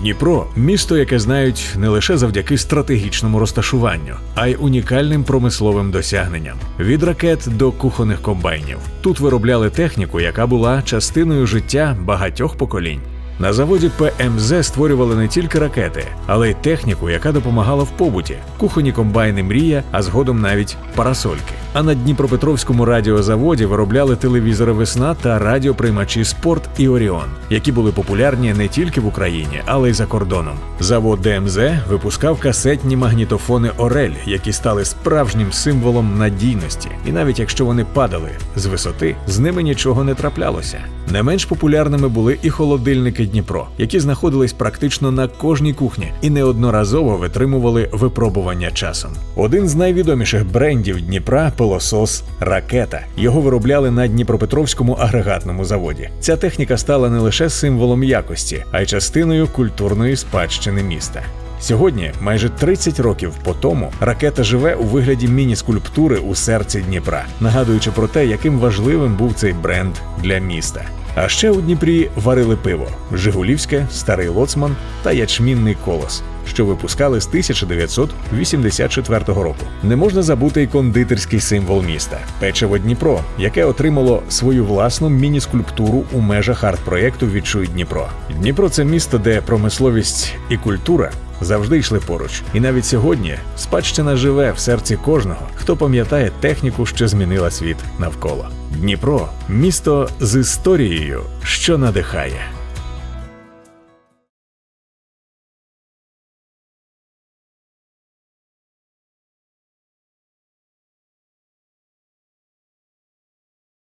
Дніпро місто, яке знають не лише завдяки стратегічному розташуванню, а й унікальним промисловим досягненням від ракет до кухонних комбайнів. Тут виробляли техніку, яка була частиною життя багатьох поколінь. На заводі ПМЗ створювали не тільки ракети, але й техніку, яка допомагала в побуті, кухонні комбайни мрія, а згодом навіть парасольки. А на Дніпропетровському радіозаводі виробляли телевізори Весна та радіоприймачі Спорт і Оріон, які були популярні не тільки в Україні, але й за кордоном. Завод ДМЗ випускав касетні магнітофони Орель, які стали справжнім символом надійності. І навіть якщо вони падали з висоти, з ними нічого не траплялося. Не менш популярними були і холодильники Дніпро, які знаходились практично на кожній кухні і неодноразово витримували випробування часом. Один з найвідоміших брендів Дніпра пилосос Ракета. Його виробляли на Дніпропетровському агрегатному заводі. Ця техніка стала не лише символом якості, а й частиною культурної спадщини міста. Сьогодні, майже 30 років по тому, ракета живе у вигляді міні-скульптури у серці Дніпра, нагадуючи про те, яким важливим був цей бренд для міста. А ще у Дніпрі варили пиво Жигулівське, Старий Лоцман та Ячмінний колос, що випускали з 1984 року. Не можна забути й кондитерський символ міста печиво Дніпро, яке отримало свою власну міні-скульптуру у межах арт-проєкту Відчуй Дніпро. Дніпро це місто, де промисловість і культура завжди йшли поруч. І навіть сьогодні спадщина живе в серці кожного, хто пам'ятає техніку, що змінила світ навколо. Дніпро місто з історією, що надихає.